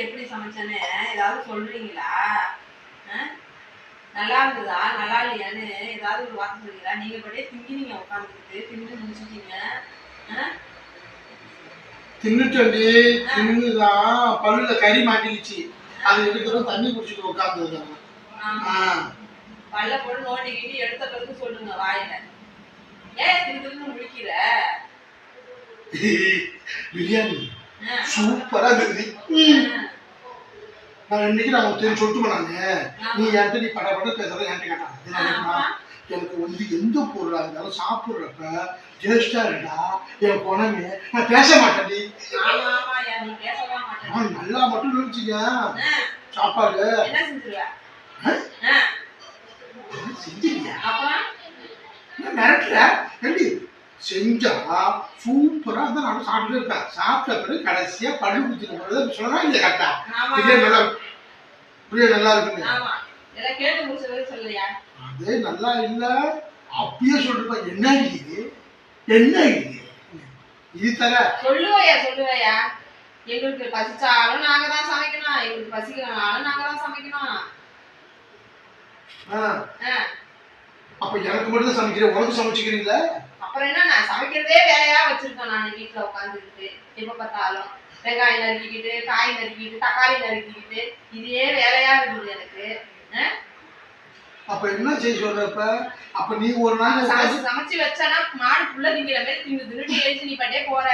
எப்படி சமைச்சேன்னு ஏதாவது சொல்றீங்களா? நல்லா இருந்ததா? நல்லா இல்லையான்னு ஏதாவது ஒரு வார்த்தை சொல்றீங்களா? நீங்க படியே திங்கிறீங்க உட்காந்துக்கிட்டு தின்னு முடிச்சிட்டீங்க? தின்னுட்டண்டி தின்னுதான் பல்லுல கறி மாட்டிக்கிச்சு. அது எடுக்கிறோம் தண்ணி குடிச்சிட்டு உட்காந்துருக்காங்க ஆமா. பல்ல போட்டு நோண்டிக்கிட்டு எடுத்த பிறகு சொல்லுங்க வாயில. ஏன் திரு திருன்னு முடிக்கிற பிரியாணி. சூப்பரா இருந்தது. ஆ. நான் இன்னைக்கு நான் உங்களுக்கு தெரிஞ்சு சொல்லிட்டு நானு நீ என்கிட்ட நீ பட பட பேசுறத என்கிட்ட கேட்டாங்க தெரியுமா? எனக்கு வந்து எந்த பொருளா இருந்தாலும் சாப்பிடுறப்ப டேஸ்டா இருந்தா என் குணமே நான் பேச நீ. மாட்டேன். நான் நல்லா மட்டும் நினைச்சிங்க ஆ. சாப்பாடு. செஞ்சிருக்கியா? மிரட்டுற ஏண்டி? செஞ்சா சூப்பரா தான் நான் சாப்பிட்டு இருப்பேன். சாப்பிட்ட பிறகு கடைசியா பல்லு குத்திட்டு போறது சொன்னா இல்லையா கரெக்டா? பிரியாணி நல்லா பிரியாணி நல்லா சொல்லையா அதே நல்லா இல்ல. அப்பயே சொல்லிருப்பேன் என்ன இது? என்ன இது? இது தர. சொல்லுவையா சொல்லுவையா? எங்களுக்கு பசிச்சாலும் நாங்க தான் சமைக்கணும். எங்களுக்கு பசிக்கலனாலும் நாங்க தான் சமைக்கணும். அப்ப எனக்கு மட்டும் தான் சமைக்கிறேன் உனக்கு சமைச்சுக்கிறீங்களா? அப்புறம் என்ன நான் சமைக்கிறதே வேலையா வச்சிருக்கேன் நான் வீட்டுல உட்காந்துக்கிட்டு எப்ப பார்த்தாலும் வெங்காயம் நறுக்கிக்கிட்டு காய் நறுக்கிக்கிட்டு தக்காளி நறுக்கிக்கிட்டு இதே வேலையா இருக்குது எனக்கு? அப்ப என்ன செய்ய சொல்ற இப்ப? அப்ப நீ ஒரு நாள் சமைச்சு வச்சானா மாடு புள்ள திங்கிற மாதிரி திங்கு. தின்னுட்டு எழுச்சி நீ பட்டே போற.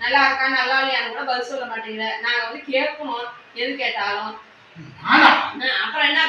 நல்லா இருக்கா நல்லா இல்லையான்னு கூட பதில் சொல்ல மாட்டேங்கிற. நாங்க வந்து கேட்கணும். எது கேட்டாலும். அப்புறம் என்ன